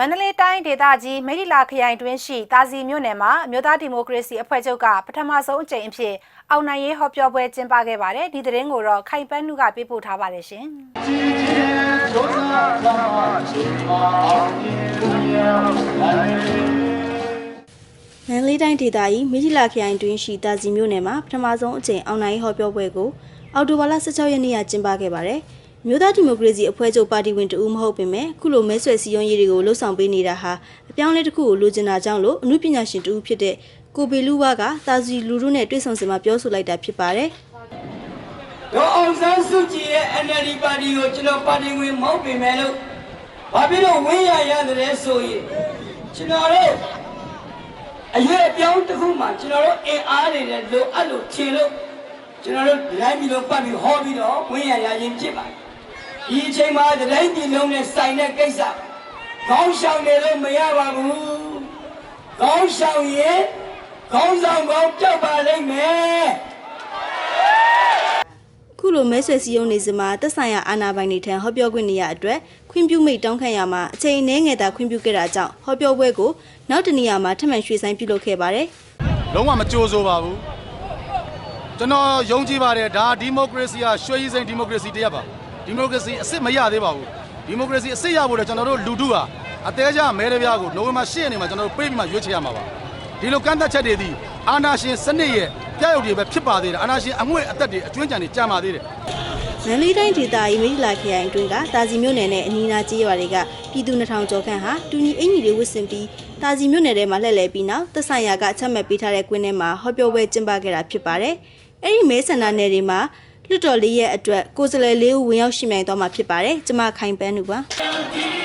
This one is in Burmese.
မန္တလေးတိုင်းဒေသကြီးမိထီလာခရိုင်တွင်းရှိတာစီမြို့နယ်မှာအမျိုးသားဒီမိုကရေစီအဖွဲ့ချုပ်ကပထမဆုံးအကြိမ်အဖြစ်အောင်နိုင်ရေးဟောပြောပွဲကျင်းပခဲ့ပါတယ်ဒီသတင်းကိုတော့ခိုင်ပန်းနုကပေးပို့ထားပါတယ်ရှင်မန္တလေးတိုင်းဒေသကြီးမိထီလာခရိုင်တွင်းရှိတာစီမြို့နယ်မှာပထမဆုံးအကြိမ်အောင်နိုင်ရေးဟောပြောပွဲကိုအော်တိုဘာလ16ရက်နေ့ကကျင်းပခဲ့ပါတယ်။ မြို့သားဒီမိုကရေစီအဖွဲ့ချုပ်ပါတီဝင်တဦးမဟုတ်ပေမဲ့ခုလိုမဲဆွယ်စည်းရုံးရေးတွေကိုလှုပ်ဆောင်ပေးနေတာဟာအပြောင်းအလဲတစ်ခုကိုလိုချင်တာကြောင့်လို့အမှုပညာရှင်တဦးဖြစ်တဲ့ကိုဘေလူဝါကတာစီလူထုနဲ့တွေ့ဆုံစင်မှာပြောဆိုလိုက်တာဖြစ်ပါတယ်။ဒေါ်အောင်ဆန်းစုကြည်ရဲ့ NLD ပါတီကိုကျွန်တော်ပါတီဝင်မဟုတ်ပေမဲ့လို့ဘာဖြစ်လို့ဝင်းရရတယ်ဆိုရင်ကျွန်တော်တို့အရွယ်အပြောင်းတစ်ခုမှကျွန်တော်တို့အင်အားတွေနဲ့လိုအပ်လို့ခြေလို့ကျွန်တော်တို့ဒတိုင်းပြည်လုံးပတ်ပြီးဟောပြီးတော့ဝင်းရရရင်ဖြစ်ပါတယ် ဒီအချိန်မှာဒတိုင်းပြည်လုံးနဲ့ဆိုင်တဲ့ကိစ္စခေါင်းရှောင်နေလို့မရပါဘူးခေါင်းရှောင်ရင်ခေါင်းဆောင်ကောင်းကြောက်ပါလိမ့်မယ်ခုလိုမဲဆွယ်စည်းရုံးနေစမှာတက်ဆိုင်ရာအာဏာပိုင်တွေထံဟောပြောခွင့်နေရအတွက်ခွင့်ပြုမိတ်တောင်းခံရမှာအချိန်အနည်းငယ်သာခွင့်ပြုခဲ့တာကြောင့်ဟောပြောပွဲကိုနောက်တနေရာမှာထပ်မံရွှေ့ဆိုင်းပြုလုပ်ခဲ့ပါတယ်လုံးဝမကြိုးဆိုပါဘူးကျွန်တော်ယုံကြည်ပါတယ်ဒါဒီမိုကရေစီကရွှေရည်စိန်ဒီမိုကရေစီတစ်ရပ်ပါ ဒီမိုကရေစီအစ်စ်မရသေးပါဘူးဒီမိုကရေစီအစ်စ်ရဖို့လည်းကျွန်တော်တို့လူထုဟာအသေးကြမဲရပြားကိုနိုဝင်ဘာ10ရက်နေ့မှာကျွန်တော်တို့ပေးပြီးမှရွေးချယ်ရမှာပါဒီလိုကန့်သက်ချက်တွေသည်အာဏာရှင်စနစ်ရဲ့ပြရုပ်တွေပဲဖြစ်ပါသေးတယ်အာဏာရှင်အငွေ့အသက်တွေအကျွမ်းကြံတွေကြာပါသေးတယ်။မန္တလေးတိုင်းဒေသကြီးမိထလာခရိုင်အတွင်းကတာစီမြို့နယ်နဲ့အနီးအနားကျေးရွာတွေကပြည်သူ2000ကျော်ခန့်ဟာတူညီအင်ကြီးတွေဝတ်ဆင်ပြီးတာစီမြို့နယ်ထဲမှာလှည့်လည်ပြီးနောက်တက်ဆိုင်ရာကအချက်မဲ့ပေးထားတဲ့ကွင်းထဲမှာဟောပြောပွဲကျင်းပခဲ့တာဖြစ်ပါတယ်။အဲ့ဒီမဲဆန္ဒနယ်တွေမှာ လွတ်တော်လေးရဲ့အတွက်ကိုယ်စားလှယ်လေးဦးဝင်ရောက်ရှိမြိုင်သွားမှာဖြစ်ပါတယ်။ကျမခိုင်ပန်းနူပါ။